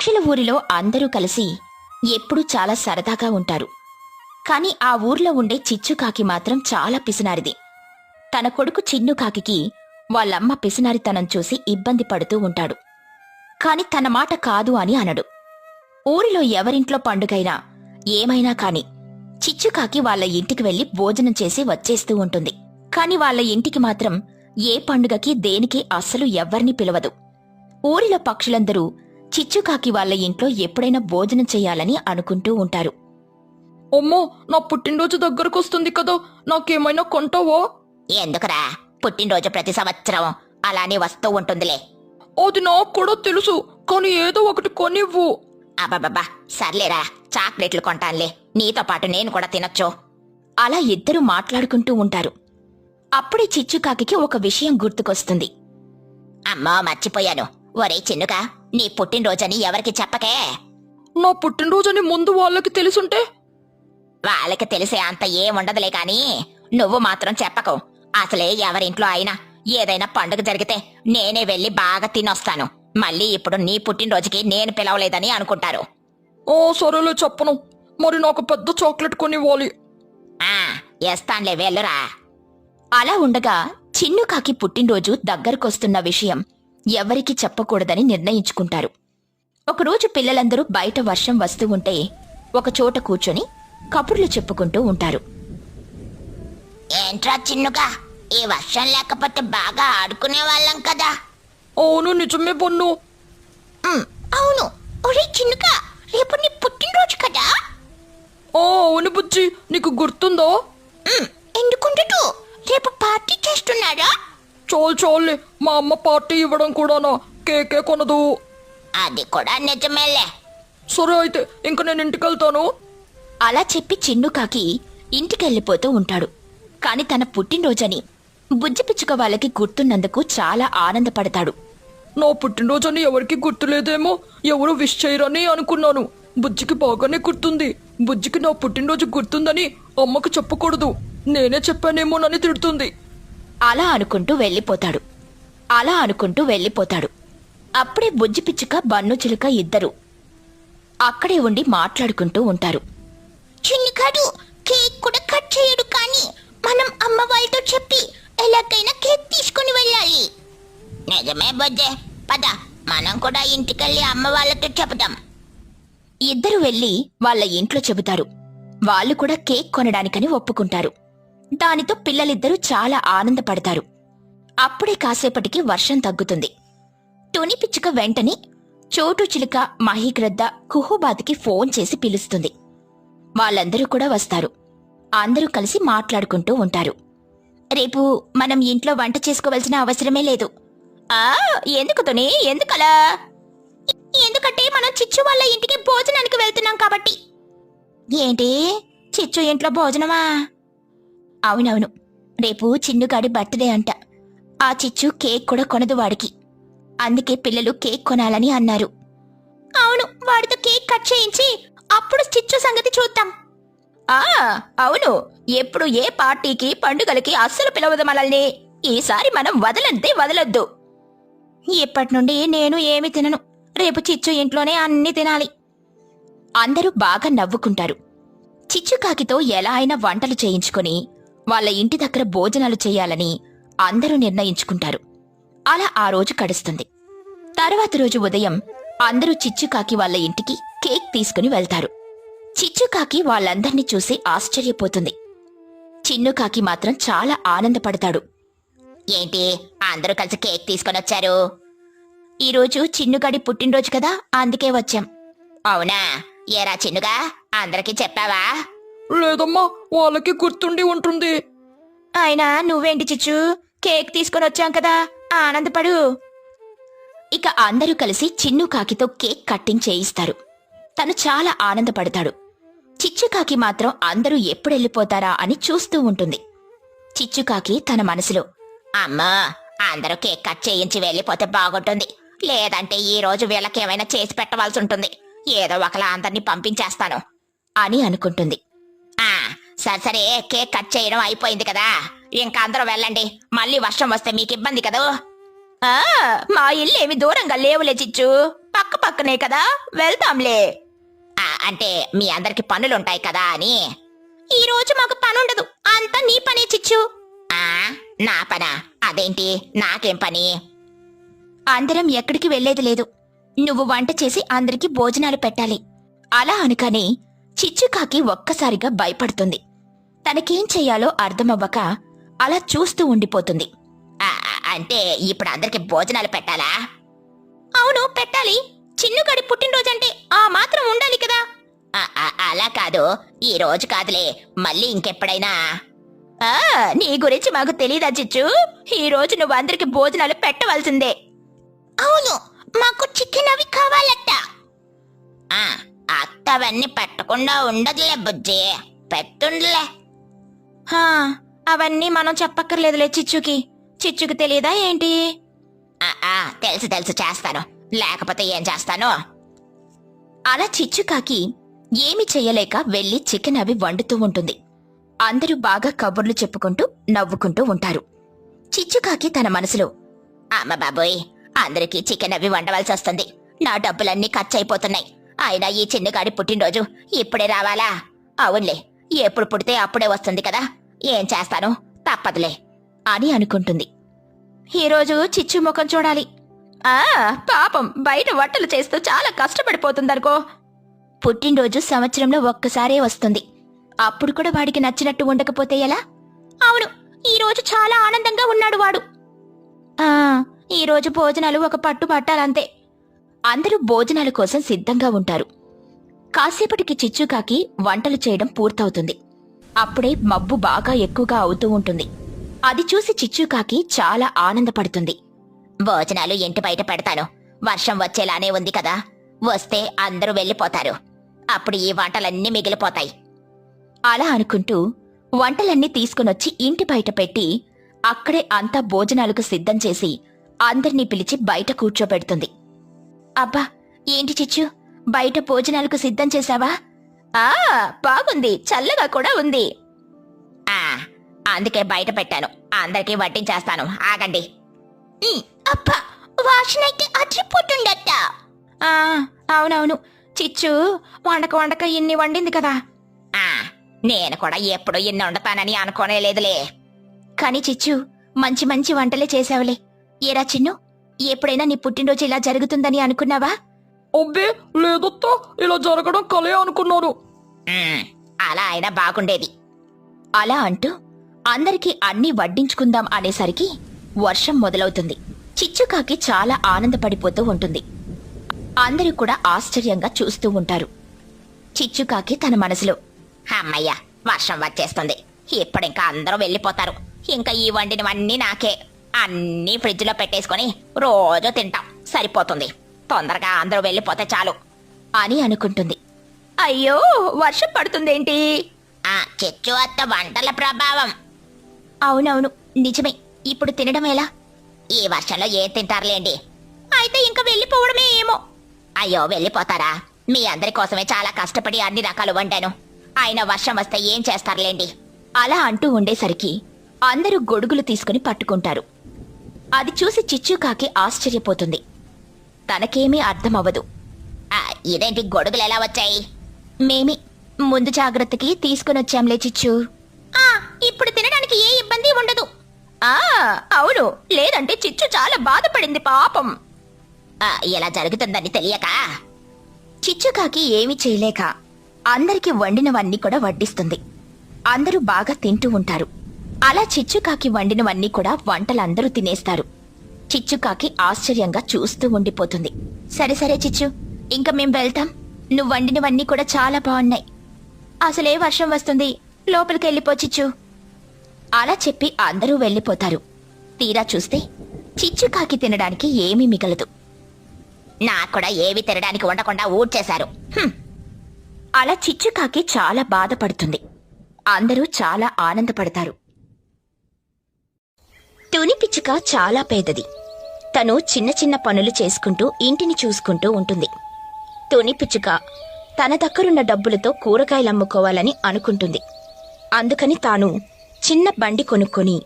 పక్షుల ఊరిలో అందరూ కలిసి ఎప్పుడూ చాలా సరదాగా ఉంటారు. కాని ఆ ఊర్లో ఉండే చిచ్చుకాకి మాత్రం చాలా పిసినారిది. తన కొడుకు చిన్నుకాకి వాళ్ళమ్మ పిసినారితనం చూసి ఇబ్బంది పడుతూ ఉంటాడు. కాని తన మాట కాదు అని అనడు. ఊరిలో ఎవరింట్లో పండుగైనా ఏమైనా కాని చిచ్చుకాకి వాళ్ళ ఇంటికి వెళ్ళి భోజనం చేసి వచ్చేస్తూ ఉంటుంది. కాని వాళ్ళ ఇంటికి మాత్రం ఏ పండుగకి దేనికి అస్సలు ఎవ్వరిని పిలవదు. ఊరిలో పక్షులందరూ చిచ్చుకాకి వాళ్ళ ఇంట్లో ఎప్పుడైనా భోజనం చేయాలని అనుకుంటూ ఉంటారు. అమ్మో నా పుట్టినరోజు దగ్గరకు వస్తుంది కదా నాకేమైనా కొంటావా? ఎందుకురా? పుట్టినరోజు ప్రతి సంవత్సరం అలానే వస్తూ ఉంటుందిలే. అది నాకు కూడా తెలుసు కానీ ఏదో ఒకటి కొనివ్వు. అబ్బబ్బబ్బా సర్లేరా చాక్లెట్లు కొంటానులే. నీతో పాటు నేను కూడా తినొచ్చు. అలా ఇద్దరు మాట్లాడుకుంటూ ఉంటారు. అప్పుడే చిచ్చుకాకి ఒక విషయం గుర్తుకొస్తుంది. అమ్మా మర్చిపోయాను. ఒరే చిన్నుగా నీ పుట్టినరోజని ఎవరికి చెప్పకే? నా పుట్టినరోజని ముందు వాళ్ళకి తెలుసుంటే? వాళ్ళకి తెలిసే అంత ఏముండదులే కాని నువ్వు మాత్రం చెప్పకు. అసలే ఎవరింట్లో అయినా ఏదైనా పండుగ జరిగితే నేనే వెళ్ళి బాగా తినొస్తాను. మళ్ళీ ఇప్పుడు నీ పుట్టినరోజుకి నేను పిలవలేదని అనుకుంటారు. ఓ సరేలే చెప్పను. మరి నాకు పెద్ద చాక్లెట్ కొనివ్వాలి. ఆ ఎస్తాన్లే వెళ్ళురా. అలా ఉండగా చిన్నుకాకి పుట్టినరోజు దగ్గరకొస్తున్న విషయం ఎవరికీ చెప్పకూడదని నిర్ణయించుకుంటారు. ఒకరోజు పిల్లలందరూ బయట వర్షం వస్తూ ఉంటే ఒక చోట కూర్చొని కబుర్లు చెప్పుకుంటూ ఉంటారు. ఏంట్రా చిన్నుగా? ఈ వర్షం లేకపోతే బాగా ఆడుకునే వాళ్ళం కదా? అవును నిజమే బన్ను అవును. ఒరే చిన్నుగా రేపు నీ పుట్టినరోజు కదా? ఓ అవును బుజ్జి. నీకు గుర్తుందో? ఎందుకుంటూ రేపు పార్టీ చేస్తున్నారా చాలు చాలులే మా అమ్మ పార్టీ ఇవ్వడం కూడానా కేకే కొనదు అది కూడా నిజమేలే సరే అయితే ఇంక నేను ఇంటికి వెళ్తాను అలా చెప్పి చిన్నుకాకి ఇంటికెళ్ళిపోతూ ఉంటాడు కాని తన పుట్టినరోజని బుజ్జి పిచ్చుక వాళ్ళకి గుర్తున్నందుకు చాలా ఆనందపడతాడు నా పుట్టినరోజని ఎవరికి గుర్తులేదేమో ఎవరు విష్ చేయరని అనుకున్నాను బుజ్జికి బాగానే గుర్తుంది బుజ్జికి నా పుట్టినరోజు గుర్తుందని అమ్మకు చెప్పకూడదు నేనే చెప్పానేమోనని తిడుతుంది అలా అనుకుంటూ వెళ్ళిపోతాడు. అలా అనుకుంటూ వెళ్ళిపోతాడు. అప్పుడే బుజ్జి పిచ్చుక బన్ను చిలుక ఇద్దరు అక్కడే ఉండి మాట్లాడుకుంటూ ఉంటారు. చిన్నికాడు కేక్ కూడా కట్ చేయడు కానీ మనం అమ్మ వాళ్ళతో చెప్పి ఎలాగైనా కేక్ తీసుకుని వెళ్ళాలి. నిజమే బొజ్జే. పద మనం కూడా ఇంటికెళ్ళి అమ్మ వాళ్ళతో చెబుదాం. ఇద్దరు వెళ్ళి వాళ్ళ ఇంట్లో చెబుతారు. వాళ్ళు కూడా కేక్ కొనడానికని ఒప్పుకుంటారు. దానితో పిల్లలిద్దరూ చాలా ఆనందపడతారు. అప్పుడే కాసేపటికి వర్షం తగ్గుతుంది. తుని పిచ్చుక వెంటనే చోటు చిలుక మహిగ్రద్ద కుహుబాద్కి ఫోన్ చేసి పిలుస్తుంది. వాళ్ళందరూ కూడా వస్తారు. అందరూ కలిసి మాట్లాడుకుంటూ ఉంటారు. రేపు మనం ఇంట్లో వంట చేసుకోవాల్సిన అవసరమే లేదు. ఆ ఎందుకు తుని? ఎందుకలా? ఎందుకంటే మనం చిచ్చు వాళ్ళ ఇంటికి భోజనానికి వెళ్తున్నాం కాబట్టి. ఏంటి? చిచ్చు ఇంట్లో భోజనమా? అవునవును. రేపు చిన్నుగాడి బర్త్డే అంట. ఆ చిచ్చు కేక్ కూడా కొనదు వాడికి. అందుకే పిల్లలు కేక్ కొనాలని అన్నారు. అవును వాడితో కేక్ కట్ చేయించి అప్పుడు చిచ్చు సంగతి చూద్దాం. ఆ అవును. ఎప్పుడు ఏ పార్టీకి పండుగలకి అస్సలు పిలవదు మనల్ని. ఈసారి మనం వదలంతే వదలొద్దు. ఇప్పటి నుండి నేను ఏమి తినను. రేపు చిచ్చు ఇంట్లోనే అన్ని తినాలి. అందరూ బాగా నవ్వుకుంటారు. చిచ్చుకాకితో ఎలా అయినా వంటలు చేయించుకొని వాళ్ళ ఇంటి దగ్గర భోజనాలు చేయాలని అందరూ నిర్ణయించుకుంటారు. అలా ఆ రోజు గడుస్తుంది. తర్వాత రోజు ఉదయం అందరూ చిచ్చుకాకి వాళ్ళ ఇంటికి కేక్ తీసుకుని వెళ్తారు. చిచ్చుకాకి వాళ్ళందర్నీ చూసి ఆశ్చర్యపోతుంది. చిన్నుకాకి మాత్రం చాలా ఆనందపడతాడు. ఏంటి అందరూ కలిసి కేక్ తీసుకొని వచ్చారు? ఈరోజు చిన్నుగాడి పుట్టినరోజు కదా అందుకే వచ్చాం. అవునా? ఏరా చిన్నుగా అందరికీ చెప్పావా? లేదమ్మా వాళ్ళకి గుర్తుండి ఉంటుంది. అయినా నువ్వేంటి చిచ్చు? కేక్ తీసుకొని వచ్చాం కదా ఆనందపడు. ఇక అందరూ కలిసి చిన్ను కాకితో కేక్ కట్టింగ్ చేయిస్తారు. తను చాలా ఆనందపడతాడు. చిచ్చుకాకి మాత్రం అందరూ ఎప్పుడెళ్ళిపోతారా అని చూస్తూ ఉంటుంది. చిచ్చుకాకి తన మనసులో అమ్మా అందరూ కేక్ కట్ చేయించి వెళ్ళిపోతే బాగుంటుంది. లేదంటే ఈ రోజు వీళ్ళకేమైనా చేసి పెట్టవలసి ఉంటుంది. ఏదో ఒకలా అందరినీ పంపించేస్తాను. అని అనుకుంటుంది. సరే సరే కేక్ కట్ చేయడం అయిపోయింది కదా. ఇంకా అందరూ వెళ్ళండి. మళ్ళీ వర్షం వస్తే మీకు ఇబ్బంది కదా? ఆ మా ఇల్లు ఏమి దూరంగా లేవులే చిచ్చు. పక్క పక్కనే కదా. వెళ్తాంలే ఆ, అంటే మీ అందరికి పనులుంటాయి కదా అని. ఈ రోజు మాకు పనుండదు. అంతా నీ పనే చిచ్చు. ఆ నా పనా? అదేంటి? నాకేం పని? అందరం ఎక్కడికి వెళ్ళేది లేదు. నువ్వు వంట చేసి అందరికి భోజనాలు పెట్టాలి. అలా అనుకని చిచ్చుకాకి ఒక్కసారిగా భయపడుతుంది. తనకేం చెయ్యాలో అర్థమవ్వక అలా చూస్తూ ఉండిపోతుంది. అంటే ఇప్పుడు అందరికి భోజనాలు పెట్టాలా? అవును పెట్టాలి. చిన్నుగడి పుట్టినరోజంటే ఆ మాత్రం ఉండాలి కదా. అలా కాదు. ఈ రోజు కాదులే. మళ్ళీ ఇంకెప్పుడైనా? ఆ, నీ గురించి మాకు తెలియదా చిచ్చు? ఈ రోజు నువ్వు అందరికి భోజనాలు పెట్టవలసిందే. అవును మాకు చికెన్ అవి కావాలట. ఆ, అత్తవన్నీ పెట్టకుండా ఉండదులే బుజ్జి. పెట్టుండలే. హా, అవన్నీ మనం చెప్పక్కర్లేదులే చిచ్చుకి. చిచ్చుకి తెలియదా ఏంటి? తెలుసు తెలుసు చేస్తాను. లేకపోతే ఏం చేస్తాను? అలా చిచ్చుకాకి ఏమి చెయ్యలేక వెళ్ళి చికెన్ అవి వండుతూ ఉంటుంది. అందరూ బాగా కబుర్లు చెప్పుకుంటూ నవ్వుకుంటూ ఉంటారు. చిచ్చుకాకి తన మనసులో అమ్మ బాబోయ్ అందరికీ చికెన్ అవి వండవలసి వస్తుంది. నా డబ్బులన్నీ ఖర్చు అయిపోతున్నాయి. అయినా ఈ చిన్నగాడి పుట్టినరోజు ఇప్పుడే రావాలా? అవునులే ఎప్పుడు పుడితే అప్పుడే వస్తుంది కదా. ఏం చేస్తాను? తప్పదులే అని అనుకుంటుంది. ఈరోజు చిచ్చు ముఖం చూడాలి. ఆ పాపం బయట వంటలు చేస్తూ చాలా కష్టపడిపోతుందనుకో. పుట్టినరోజు సంవత్సరంలో ఒక్కసారే వస్తుంది. అప్పుడు కూడా వాడికి నచ్చినట్టు ఉండకపోతే ఎలా? అవును ఈరోజు చాలా ఆనందంగా ఉన్నాడు వాడు. ఆ ఈరోజు భోజనాలు ఒక పట్టు పట్టాలంతే. అందరూ భోజనాల కోసం సిద్ధంగా ఉంటారు. కాసేపటికి చిచ్చుకాకి వంటలు చేయడం పూర్తవుతుంది. అప్పుడే మబ్బు బాగా ఎక్కువగా అవుతూ ఉంటుంది. అది చూసి చిచ్చుకాకి చాలా ఆనందపడుతుంది. భోజనాలు ఇంటి బయట పెడతాను? వర్షం వచ్చేలానే ఉంది కదా. వస్తే అందరూ వెళ్ళిపోతారు. అప్పుడు ఈ వంటలన్నీ మిగిలిపోతాయి. అలా అనుకుంటూ వంటలన్నీ తీసుకునొచ్చి ఇంటి బయట పెట్టి అక్కడే అంతా భోజనాలకు సిద్ధం చేసి అందర్నీ పిలిచి బయట కూర్చోబెడుతుంది. అబ్బా ఏంటి చిచ్చు? బయట భోజనాలకు సిద్ధం చేశావా? ఆ బాగుంది. చల్లగా కూడా ఉంది. ఆ అందుకే బయట పెట్టాను. అందరికీ వడ్డించేస్తాను. ఆగండి. అబ్బా వాసన అయితే అచ్చిపోతుండట అవునవును. చిచ్చు వండక వండక ఇన్ని వండింది కదా. ఆ నేను కూడా ఎప్పుడు ఇన్ని వండుతానని అనుకోనే లేదులే. కానీ చిచ్చు మంచి మంచి వంటలే చేసావులే ఏరా చిన్ను ఎప్పుడైనా నీ పుట్టినరోజు ఇలా జరుగుతుందని అనుకున్నావా? అబ్బే లేదత్తా? ఇలా జరగడం కలే అనుకున్నాను అలా అయినా బాగుండేది. అలా అంటూ అందరికీ అన్ని వడ్డించుకుందాం అనేసరికి వర్షం మొదలవుతుంది. చిచ్చుకాకి చాలా ఆనందపడిపోతూ ఉంటుంది. అందరూ కూడా ఆశ్చర్యంగా చూస్తూ ఉంటారు. చిచ్చుకాకి తన మనసులో అమ్మయ్య వర్షం వచ్చేస్తుంది. ఇప్పుడింకా అందరూ వెళ్ళిపోతారు. ఇంకా ఈ వండినవన్నీ నాకే. అన్నీ ఫ్రిడ్జ్లో పెట్టేసుకొని రోజు తింటాం. సరిపోతుంది. తొందరగా అందరూ వెళ్ళిపోతే చాలు. అని అనుకుంటుంది. అయ్యో వర్షం పడుతుందేంటి? ఆ చెచ్చు అత్త వంటల ప్రభావం. అవునవును నిజమే. ఇప్పుడు తినడం ఎలా? ఈ వర్షంలో ఏ తింటారులేండి అయితే ఇంకా వెళ్ళిపోవడమే ఏమో. అయ్యో వెళ్ళిపోతారా? మీ అందరి కోసమే చాలా కష్టపడి అన్ని రకాలు వండాను. ఆయన వర్షం వస్తే ఏం చేస్తారులేండి అలా అంటూ ఉండేసరికి అందరూ గొడుగులు తీసుకుని పట్టుకుంటారు. అది చూసి చిచ్చుకాకి ఆశ్చర్యపోతుంది. తనకేమీ అర్థమవ్వదు. ఇదేంటి గొడుగులు ఎలా వచ్చాయి? మేమి ముందు జాగ్రత్తకి తీసుకునొచ్చాంలే చిచ్చు. ఆ ఇప్పుడు తినడానికి ఏ ఇబ్బంది ఉండదు. ఆ అవును. లేదంటే చిచ్చు చాలా బాధపడింది పాపం. ఇలా జరుగుతుందని తెలియక. చిచ్చుకాకి ఏమీ చేయలేక అందరికి వండినవన్నీ కూడా వడ్డిస్తుంది. అందరూ బాగా తింటూ ఉంటారు. అలా చిచ్చుకాకి వండినవన్నీ కూడా వంటలందరూ తినేస్తారు. చిచ్చుకాకి ఆశ్చర్యంగా చూస్తూ ఉండిపోతుంది. సరే సరే చిచ్చు. ఇంకా మేం వెళ్తాం. నువ్వు వండినవన్నీ కూడా చాలా బాగున్నాయి అసలే వర్షం వస్తుంది? లోపలికి వెళ్ళిపో చిచ్చు. అలా చెప్పి అందరూ వెళ్ళిపోతారు. తీరా చూస్తే చిచ్చుకాకి తినడానికి ఏమీ మిగలదు. నా కూడా ఏవి తినడానికి ఉండకుండా ఊడ్చేశారు. హ్మ్. అలా చిచ్చుకాకి చాలా బాధపడుతుంది. అందరూ చాలా ఆనందపడతారు. తుని పిచ్చుక చాలా పేదది. తను చిన్న చిన్న పనులు చేసుకుంటూ ఇంటిని చూసుకుంటూ ఉంటుంది. తుని పిచ్చుక తన దగ్గరున్న డబ్బులతో కూరగాయలు అమ్ముకోవాలని అనుకుంటుంది. అందుకని తాను చిన్న బండి కొనుక్కొని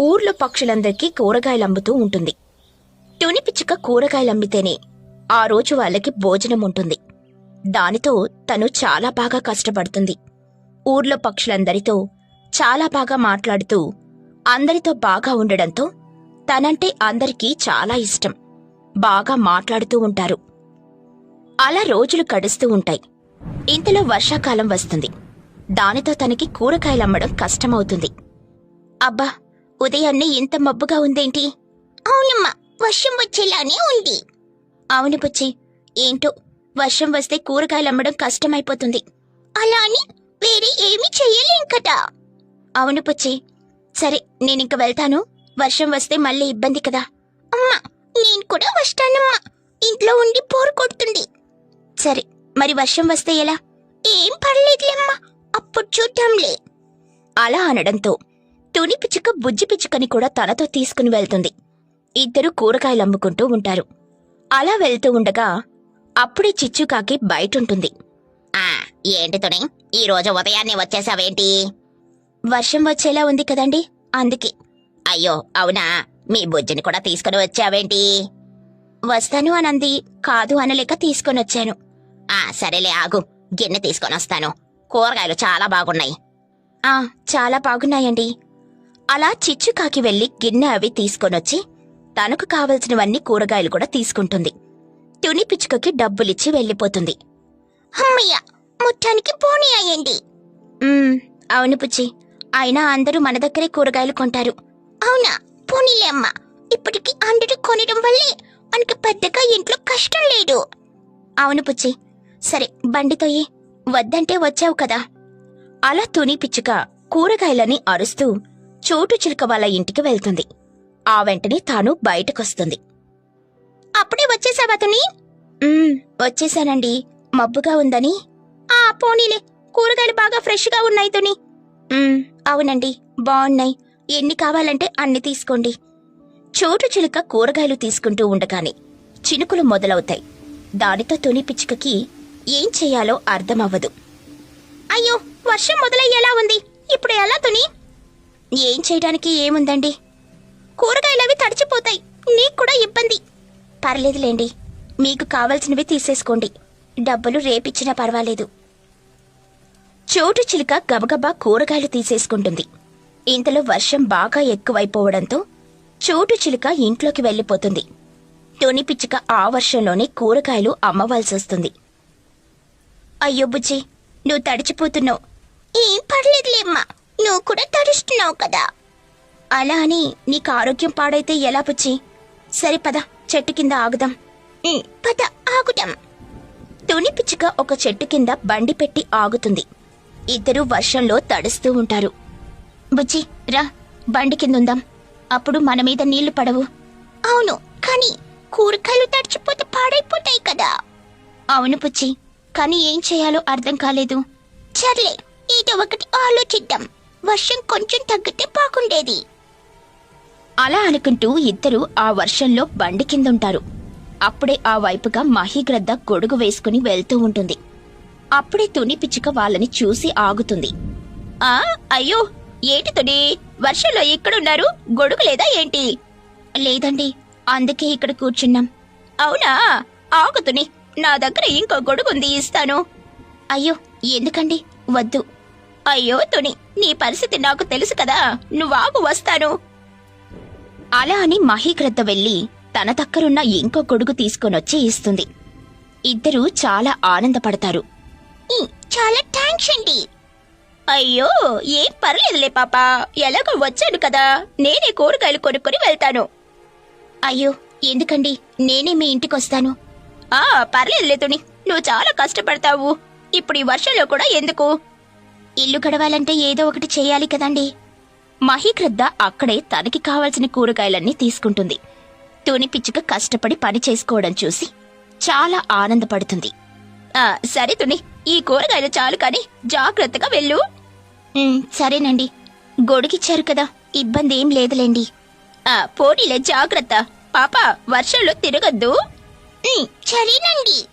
ఊర్లో పక్షులందరికీ కూరగాయలు అమ్ముతూ ఉంటుంది. తుని పిచ్చుక కూరగాయలు అమ్మితేనే ఆ రోజు వాళ్ళకి భోజనం ఉంటుంది. దానితో తను చాలా బాగా కష్టపడుతుంది. ఊర్లో పక్షులందరితో చాలా బాగా మాట్లాడుతూ అందరితో బాగా ఉండడంతో తనంటే అందరికీ చాలా ఇష్టం. బాగా మాట్లాడుతూ ఉంటారు. అలా రోజులు గడుస్తూ ఉంటాయి. ఇంతలో వర్షాకాలం వస్తుంది. దానితో తనకి కూరగాయలు అమ్మడం కష్టమవుతుంది. అబ్బా ఉదయాన్నే ఇంత మబ్బుగా ఉందేంటి? అవునమ్మా వర్షం వచ్చేలానే ఉంది. అవును బుచ్చి ఏంటో వర్షం వస్తే కూరగాయలు అమ్మడం కష్టమైపోతుంది. అలా అని వేరే ఏమీ చెయ్యలేం కదా. అవును పుచ్చి సరే నేనింక వెళ్తాను. వర్షం వస్తే మళ్ళీ ఇబ్బంది కదా. అమ్మా నేను కూడా వస్తానమ్మా. ఇంట్లో ఉండి పోరు కొడుతుంది. సరే మరి వర్షం వస్తే ఎలా? ఏం పర్లేదులేమ్మా అప్పుడు చూద్దాంలే. అలా అనడంతో తుని పిచ్చుక బుజ్జి పిచ్చుకని కూడా తనతో తీసుకుని వెళ్తుంది. ఇద్దరు కూరగాయలు అమ్ముకుంటూ ఉంటారు. అలా వెళ్తూ ఉండగా అప్పుడే చిచ్చుకాకి బయటుంటుంది. ఆ ఏంటి తుని? ఈ రోజు ఉదయాన్నే వచ్చేసావేంటి? వర్షం వచ్చేలా ఉంది కదండి అందుకే. అయ్యో అవునా? మీ బుజ్జిని కూడా తీసుకుని వచ్చావేంటి? వస్తాను అనంది కాదు అనలేక తీసుకొని వచ్చాను. ఆ సరేలే ఆగు. గిన్నె తీసుకొని వస్తాను. కూరగాయలు చాలా బాగున్నాయి. ఆ చాలా బాగున్నాయండి. అలా చిచ్చుకాకి వెళ్ళి గిన్నె అవి తీసుకొనొచ్చి తనకు కావలసినవన్నీ కూరగాయలు కూడా తీసుకుంటుంది. తుని పిచ్చుకకి డబ్బులిచ్చి వెళ్ళిపోతుంది. అమ్మయ్య ముట్టానికి పోనీ అయ్యండి అవును పుచ్చి. అయినా అందరూ మన దగ్గరే కూరగాయలు కొంటారు. అవునా? పోనీలే అమ్మా. ఇప్పటికి అందరూ కొనడం వల్లే మనకి పెద్దగా ఇంట్లో కష్టం లేదు. అవును పుచ్చి సరే బండితోయి వద్దంటే వచ్చావు కదా. అలా తుని పిచ్చుక కూరగాయలని అరుస్తూ చోటు చిలుక వాళ్ళ ఇంటికి వెళ్తుంది. ఆ వెంటనే తాను బయటకొస్తుంది. అప్పుడే వచ్చేసావా తుని? వచ్చేసానండి. మబ్బుగా ఉందని. ఆ పోనీలే. కూరగాయలు బాగా ఫ్రెష్గా ఉన్నాయి తుని. అవునండి. బాగున్నాయి. ఎన్ని కావాలంటే అన్ని తీసుకోండి. చోటు చిలుక కూరగాయలు తీసుకుంటూ ఉండగానే చినుకులు మొదలవుతాయి. దానితో తుని పిచ్చుకకి ఏం చేయాలో అర్థమవ్వదు. అయ్యో వర్షం మొదలయ్యేలా ఉంది. ఇప్పుడు ఎలా తుని? ఏం చేయడానికి ఏముందండి? కూరగాయలవి తడిచిపోతాయి. నీకు కూడా ఇబ్బంది. పర్లేదులేండి. మీకు కావలసినవి తీసేసుకోండి. డబ్బులు రేపిచ్చినా పర్వాలేదు. చోటు చిలుక గబగబా కూరగాయలు తీసేసుకుంటుంది. ఇంతలో వర్షం బాగా ఎక్కువైపోవడంతో చోటు చిలుక ఇంట్లోకి వెళ్ళిపోతుంది. తొని పిచ్చుక ఆ వర్షంలోనే కూరగాయలు అమ్మవలసి వస్తుంది. అయ్యో బుజ్జి నువ్వు తడిచిపోతున్నావు. ఏం పర్లేదులేమ్మా నువ్వు కూడా తడుస్తున్నావు కదా. అలా అని నీకు ఆరోగ్యం పాడైతే ఎలా బుజ్జి? సరే పద చెట్టు కింద ఆగుదాం. పద ఆగుదాం. తుని పిచ్చుక ఒక చెట్టు కింద బండి పెట్టి ఆగుతుంది. ఇద్దరు వర్షంలో తడుస్తూ ఉంటారు. బుజ్జి రా. బండి కింద ఉందాం అప్పుడు మన మీద నీళ్ళు పడవు. అవును కానీ కూరగాయలు తడిచిపోతే పాడైపోతాయి కదా. అవును పుచ్చి కానీ ఏం చేయాలో అర్థం కాలేదు. సర్లే ఏదో ఒకటి ఆలోచిద్దాం. వర్షం కొంచెం తగ్గితే బాగుండేది. అలా అనుకుంటూ ఇద్దరు ఆ వర్షంలో బండి కింద ఉంటారు అప్పుడే ఆ వైపుగా మహిగ్రద్ద గొడుగు వేసుకుని వెళ్తూ ఉంటుంది. అప్పుడే తుని పిచ్చుక వాళ్ళని చూసి ఆగుతుంది. ఆ అయ్యో ఏంటి తుని వర్షంలో ఎక్కడున్నారు గొడుగు లేదా ఏంటి? లేదండి అందుకే ఇక్కడ కూర్చున్నాం. అవునా? ఆగుతుని నా దగ్గర ఇంకో గొడుగుంది ఇస్తాను. అయ్యో ఎందుకండి? వద్దు. అయ్యో తుని నీ పరిస్థితి నాకు తెలుసు కదా నువ్వాగు వస్తాను. అలా అని మహీగ్రద్ద వెళ్ళి తన దగ్గరున్న ఇంకో గొడుగు తీసుకొనొచ్చి ఇస్తుంది. ఇద్దరూ చాలా ఆనందపడతారు. చాలా థ్యాంక్స్ అండి. అయ్యో ఏం పర్లేదులే పాపా. ఎలాగో వచ్చాను కదా. నేనే కూరగాయలు కొనుక్కొని వెళ్తాను. అయ్యో ఎందుకండి? నేనే మీ ఇంటికొస్తాను. ఆ పర్లేదులే తుని. నువ్వు చాలా కష్టపడతావు. ఇప్పుడు ఈ వర్షంలో కూడా ఎందుకు? ఇల్లు గడవాలంటే ఏదో ఒకటి చేయాలి కదండి. మహీగ్రద్ద అక్కడే తనకి కావలసిన కూరగాయలన్నీ తీసుకుంటుంది. తుని పిచ్చుక కష్టపడి పని చేసుకోవడం చూసి చాలా ఆనందపడుతుంది. ఆ, సరే తుని. ఈ కూరగాయలు చాలు కానీ జాగ్రత్తగా వెళ్ళు. "ఉమ్, సరేనండి. గొడుగిచ్చారు కదా ఇబ్బంది ఏం లేదులేండి. ఆ, పోనీలే జాగ్రత్త. పాప వర్షంలో తిరగద్దు. సరేనండి.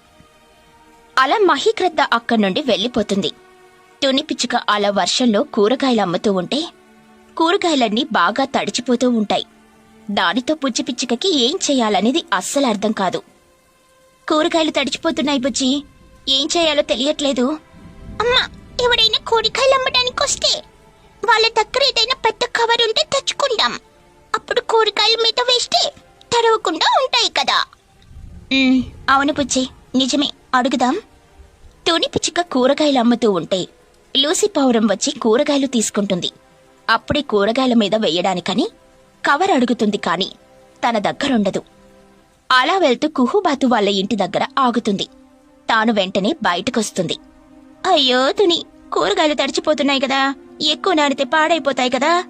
అలా మహీక్రద్ద అక్కడి నుండి వెళ్ళిపోతుంది. తుని పిచ్చుక అలా వర్షంలో కూరగాయలు అమ్ముతూ ఉంటే కూరగాయలన్నీ బాగా తడిచిపోతూ ఉంటాయి. దానితో బుజ్జి పిచ్చుకకి ఏం చేయాలనేది అస్సలు అర్థం కాదు. కూరగాయలు తడిచిపోతున్నాయి బుజ్జి. ఏం చేయాలో తెలియట్లేదు. అమ్మా ఎవడైనా కూరగాయలు అమ్మడానికి వస్తే వాళ్ళ దగ్గర ఏదైనా పెద్ద కవర్ ఉంటే తెచ్చుకుందాం. అప్పుడు కూరగాయల మీద వేస్తే తడవకుండా ఉంటాయి కదా. అవును పుచ్చి నిజమే. అడుగుదాం. తుని పిచ్చుక కూరగాయలు అమ్ముతూ ఉంటే లూసి పౌరం వచ్చి కూరగాయలు తీసుకుంటుంది. అప్పుడే కూరగాయల మీద వేయడానికని కవర్ అడుగుతుంది కాని తన దగ్గరుండదు అలా వెళ్తూ కుహుబాతు వాళ్ళ ఇంటి దగ్గర ఆగుతుంది. తాను వెంటనే బయటకొస్తుంది. అయ్యో తుని. కూరగాయలు తడిచిపోతున్నాయి కదా. ఎక్కువ నానితే పాడైపోతాయి కదా.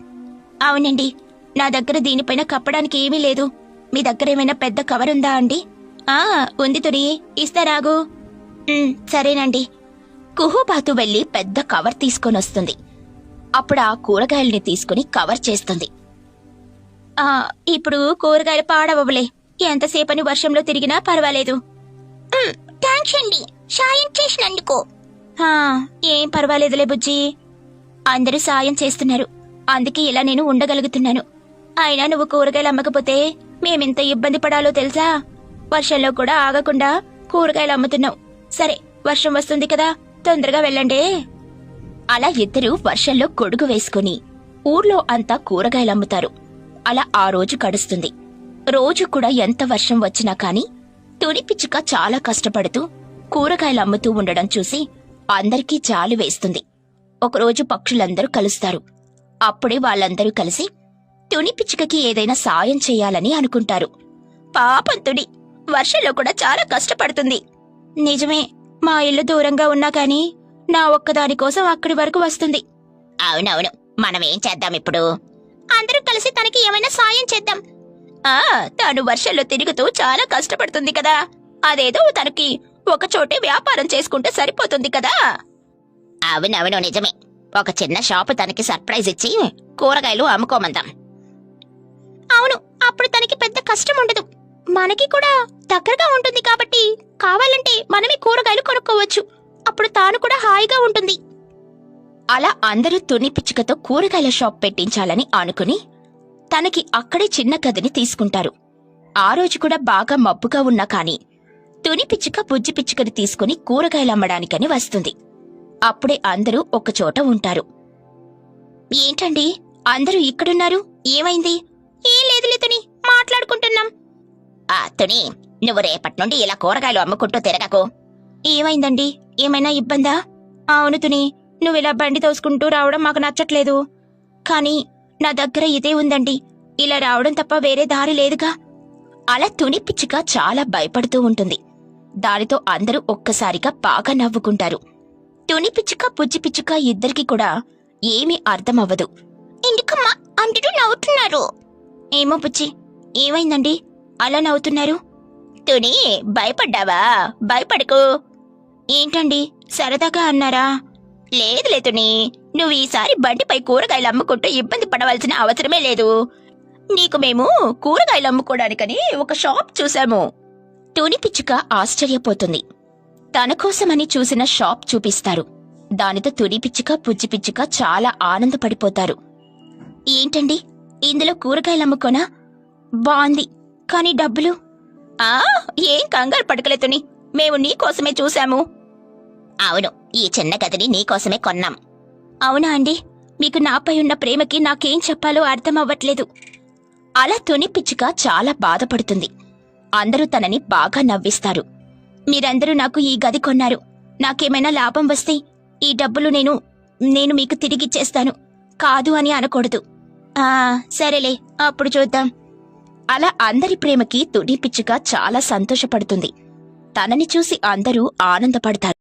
అవునండి. నా దగ్గర దీనిపైన కప్పడానికి ఏమీ లేదు. మీ దగ్గర ఏమైనా పెద్ద కవర్ ఉందా అండి? ఆ ఉంది తుని ఇస్తారాగు సరేనండి. కుహుబాతు వెళ్ళి పెద్ద కవర్ తీసుకొని వస్తుంది. అప్పుడు ఆ కూరగాయల్ని తీసుకుని కవర్ చేస్తుంది. ఆ ఇప్పుడు కూరగాయలు పాడవలే ఎంతసేపని వర్షంలో తిరిగినా పర్వాలేదు. థ్యాంక్స్ అండి. సాయం చేసినందుకు. ఏం పర్వాలేదులే బుజ్జి. అందరూ సాయం చేస్తున్నారు. అందుకే ఇలా నేను ఉండగలుగుతున్నాను. అయినా నువ్వు కూరగాయలు అమ్మకపోతే మేమెంత ఇబ్బంది పడాలో తెలుసా? వర్షంలో కూడా ఆగకుండా కూరగాయలు అమ్ముతున్నావు. సరే వర్షం వస్తుంది కదా తొందరగా వెళ్ళండి. అలా ఇద్దరు వర్షంలో గొడుగు వేసుకుని ఊర్లో అంతా కూరగాయలు అమ్ముతారు. అలా ఆ రోజు గడుస్తుంది. రోజు కూడా ఎంత వర్షం వచ్చినా కాని తుని పిచ్చుక చాలా కష్టపడుతూ కూరగాయలు అమ్ముతూ ఉండడం చూసి అందరికీ జాలి వేస్తుంది. ఒకరోజు పక్షులందరూ కలుస్తారు. అప్పుడే వాళ్ళందరూ కలిసి తుని పిచ్చుకకి ఏదైనా సాయం చేయాలని అనుకుంటారు. పాపం తుని వర్షంలో కూడా చాలా కష్టపడుతుంది. నిజమే మా ఇల్లు దూరంగా ఉన్నా కాని నా ఒక్కదాని కోసం అక్కడి వరకు వస్తుంది. అవునవును మనం ఏం చేద్దాం ఇప్పుడు? అందరూ కలిసి తనకి ఏమైనా సాయం చేద్దాం. ఆ తాను వర్షంలో తిరుగుతూ చాలా కష్టపడుతుంది కదా. అదేదో తనకి ఒక చోటే వ్యాపారం చేసుకుంటే సరిపోతుంది కదా? అవునవును నిజమే. ఒక చిన్న షాపు తనకి సర్ప్రైజ్ ఇచ్చి కూరగాయలు అమ్ముకోమందాం. అవును అప్పుడు తనకి పెద్ద కష్టం ఉండదు. మనకి కూడా దగ్గరగా ఉంటుంది కాబట్టి కావాలంటే మనమే కూరగాయలు కొనుక్కోవచ్చు. అప్పుడు తాను కూడా హాయిగా ఉంటుంది. అలా అందరూ తుని పిచ్చుకతో కూరగాయల షాప్ పెట్టించాలని అనుకుని తనకి అక్కడే చిన్న గదిని తీసుకుంటారు. ఆ రోజు కూడా బాగా మబ్బుగా ఉన్నా కాని తుని పిచ్చుక బుజ్జి పిచ్చుకని తీసుకుని కూరగాయలు అమ్మడానికని వస్తుంది. అప్పుడే అందరూ ఒకచోట ఉంటారు. ఏంటండి? అందరూ ఇక్కడున్నారు? ఏమైంది? ఏం లేదులే తుని మాట్లాడుకుంటున్నాం. ఆ తుని నువ్వు రేపటి నుండి ఇలా కూరగాయలు అమ్ముకుంటూ తిరగకు. ఏమైందండి? ఏమైనా ఇబ్బందా? అవును తుని నువ్వు ఇలా బండి తోసుకుంటూ రావడం మాకు నచ్చట్లేదు. కానీ నా దగ్గర ఇదే ఉందండి. ఇలా రావడం తప్ప వేరే దారి లేదుగా. అలా తుని పిచ్చుక చాలా భయపడుతూ ఉంటుంది. దానితో అందరూ ఒక్కసారిగా బాగా నవ్వుకుంటారు. తుని పిచ్చుక పుజ్జి పిచ్చుక ఇద్దరికి కూడా ఏమీ అర్థమవ్వదు. ఎందుకమ్మా అందరూ నవ్వుతున్నారు? ఏమో పుచ్చి ఏమైందండి? అలా నవ్వుతున్నారు? తుని భయపడ్డావా? భయపడకు. ఏంటండి సరదాగా అన్నారా? లేదులే తుని నువ్వు ఈసారి బండిపై కూరగాయలు అమ్ముకుంటూ ఇబ్బంది పడవలసిన అవసరమే లేదు. నీకు మేము కూరగాయలు అమ్ముకోవడానికని ఒక షాప్ చూశాము. తుని పిచ్చుక ఆశ్చర్యపోతుంది. తన కోసమని చూసిన షాప్ చూపిస్తారు. దానితో తుని పిచ్చుక పుజ్జి పిచ్చుక చాలా ఆనందపడిపోతారు. ఏంటండి? ఇందులో కూరగాయలు అమ్ముకోనా? బాగుంది. కానీ డబ్బులు? ఆ ఏం కంగారు పడకలేతుని మేము నీకోసమే చూశాము. అవును ఈ చిన్న గదిని నీకోసమే కొన్నాం. అవునా అండి? మీకు నాపై ఉన్న ప్రేమకి నాకేం చెప్పాలో అర్థం అవ్వట్లేదు. అలా తుని పిచ్చుక చాలా బాధపడుతుంది. అందరూ తనని బాగా నవ్విస్తారు. మీరందరూ నాకు ఈ గది కొన్నారు. నాకేమైనా లాభం వస్తే ఈ డబ్బులు నేను నేను మీకు తిరిగిచ్చేస్తాను కాదు అని అనకూడదు. ఆ సరేలే అప్పుడు చూద్దాం. అలా అందరి ప్రేమకి తుడిపిచ్చుగా చాలా సంతోషపడుతుంది. తనని చూసి అందరూ ఆనందపడతారు.